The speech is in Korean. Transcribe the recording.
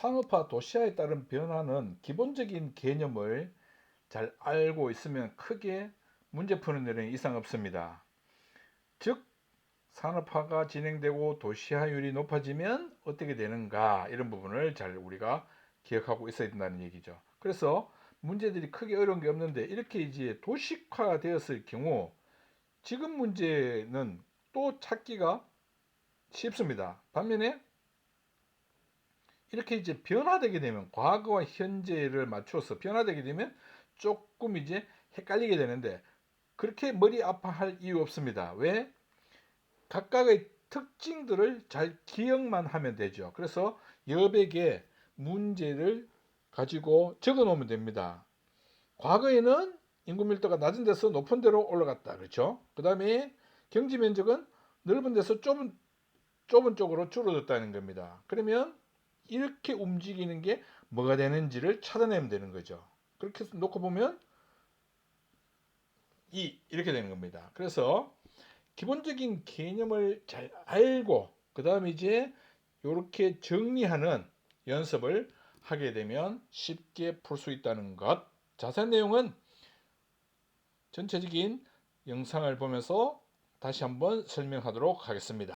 산업화 도시화에 따른 변화는 기본적인 개념을 잘 알고 있으면 크게 문제 푸는 일은 이상 없습니다. 즉 산업화가 진행되고 도시화율이 높아지면 어떻게 되는가 이런 부분을 잘 우리가 기억하고 있어야 된다는 얘기죠. 그래서 문제들이 크게 어려운 게 없는데 이렇게 이제 도식화 되었을 경우 지금 문제는 또 찾기가 쉽습니다. 반면에 이렇게 이제 변화되게 되면 과거와 현재를 맞춰서 변화되게 되면 조금 이제 헷갈리게 되는데 그렇게 머리 아파할 이유 없습니다. 왜? 각각의 특징들을 잘 기억만 하면 되죠. 그래서 여백의 문제를 가지고 적어 놓으면 됩니다. 과거에는 인구 밀도가 낮은 데서 높은 데로 올라갔다. 그렇죠? 그 다음에 경지 면적은 넓은 데서 좁은, 좁은 쪽으로 줄어들었다는 겁니다. 그러면 이렇게 움직이는 게 뭐가 되는지를 찾아내면 되는 거죠. 그렇게 놓고 보면 이 이렇게 되는 겁니다. 그래서 기본적인 개념을 잘 알고 그 다음에 이제 이렇게 정리하는 연습을 하게 되면 쉽게 풀 수 있다는 것. 자세한 내용은 전체적인 영상을 보면서 다시 한번 설명하도록 하겠습니다.